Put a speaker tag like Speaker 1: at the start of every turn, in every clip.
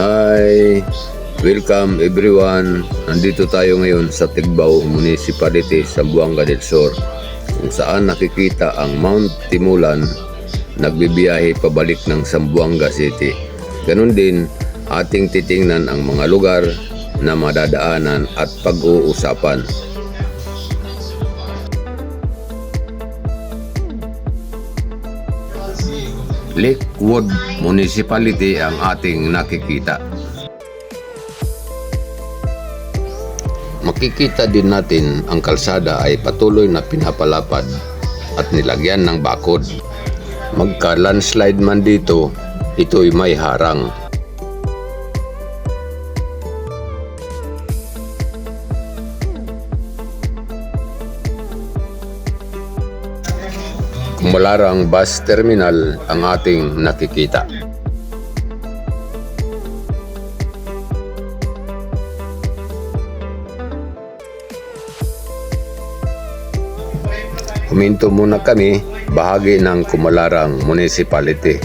Speaker 1: Hi! Welcome everyone! Nandito tayo ngayon sa Tigbao Municipality sa Buanga del Sur kung saan nakikita ang Mount Timulan nagbibiyahe pabalik ng Sambuanga City. Ganon din ating titingnan ang mga lugar na madadaanan at pag-uusapan. Lakewood Municipality ang ating nakikita. Makikita din natin ang kalsada ay patuloy na pinapalapad at nilagyan ng bakod. Magka-landslide man dito, ito'y may harang. Kumularang bus terminal ang ating nakikita. Huminto muna kami bahagi ng Kumalarang Municipality.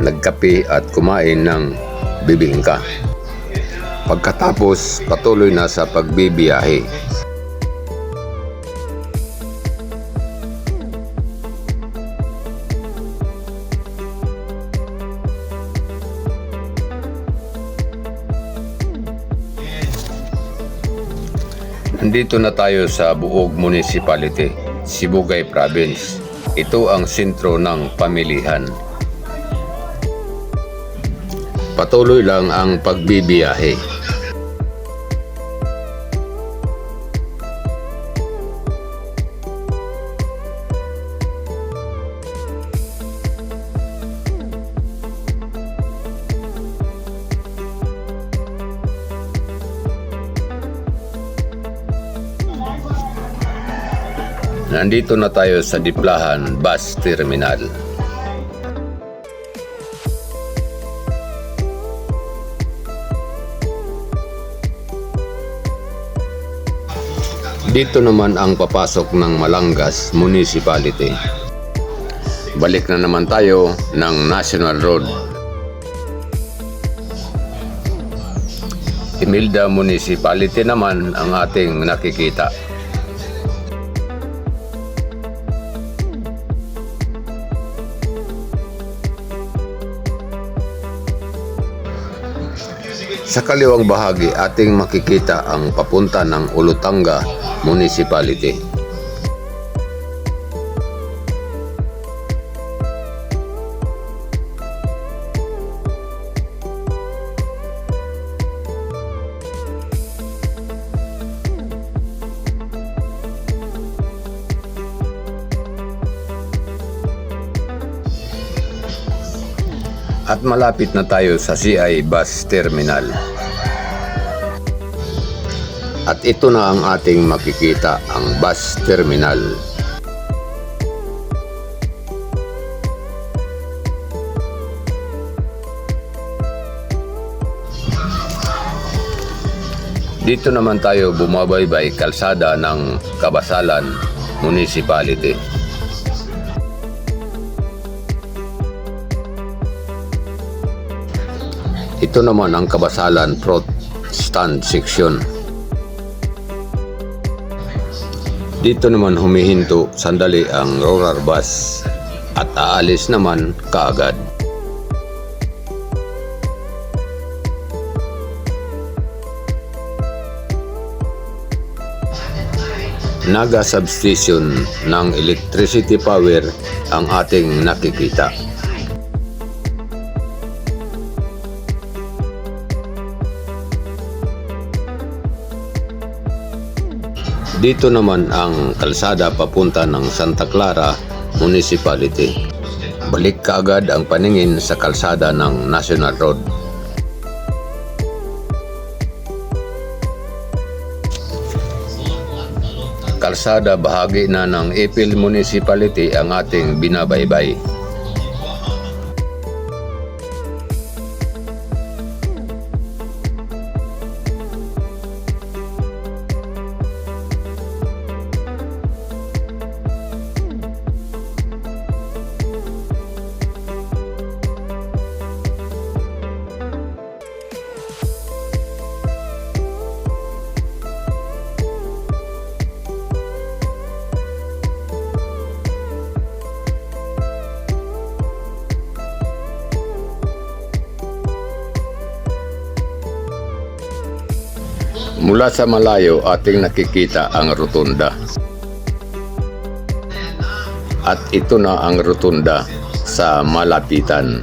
Speaker 1: Nagkape at kumain ng bibingka. Pagkatapos patuloy na sa pagbibiyahe. Nandito na tayo sa Buog Municipality, Sibugay Province. Ito ang sentro ng pamilihan. Patuloy lang ang pagbibiyahe. Nandito na tayo sa Diplahan Bus Terminal. Dito naman ang papasok ng Malangas Municipality. Balik na naman tayo ng National Road. Imilda Municipality naman ang ating nakikita. Sa kaliwang bahagi ating makikita ang papunta ng Ulutanga Municipality. At malapit na tayo sa CI Bus Terminal. At ito na ang ating makikita, ang bus terminal. Dito naman tayo bumabaybay kalsada ng Kabasalan Municipality. Ito naman ang Kabasalan Protestant Section. Dito naman humihinto sandali ang rural bus at aalis naman kaagad. Naga substation ng electricity power ang ating nakikita. Dito naman ang kalsada papunta ng Santa Clara Municipality. Balik kaagad ang paningin sa kalsada ng National Road. Kalsada bahagi na ng Ipil Municipality ang ating binabaybay. Mula sa malayo ating nakikita ang rotunda. At ito na ang rotunda sa malapitan.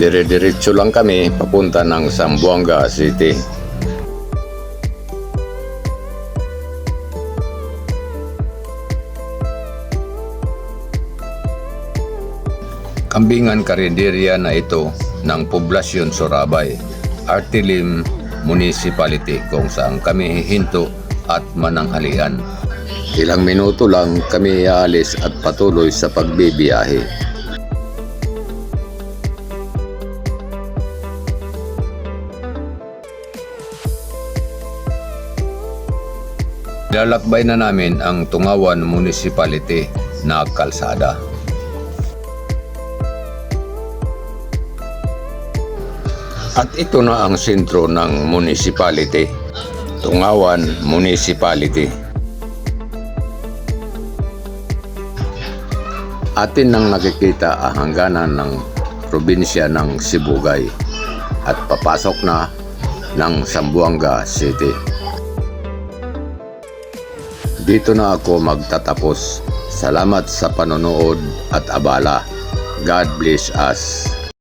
Speaker 1: Dire-diretso lang kami papunta ng Zamboanga City. Kambingan karinderya na ito ng Poblasyon Surabay, Artilim Municipality kung saan kami hihinto at mananghalian. Ilang minuto lang kami aalis at patuloy sa pagbibiyahe. Lalakbay na namin ang Tungawan Municipality na kalsada. At ito na ang sentro ng municipality, Tungawan Municipality. Atin nang nakikita ang hangganan ng probinsya ng Sibugay at papasok na ng Sambuanga City. Dito na ako magtatapos. Salamat sa panonood at abala. God bless us.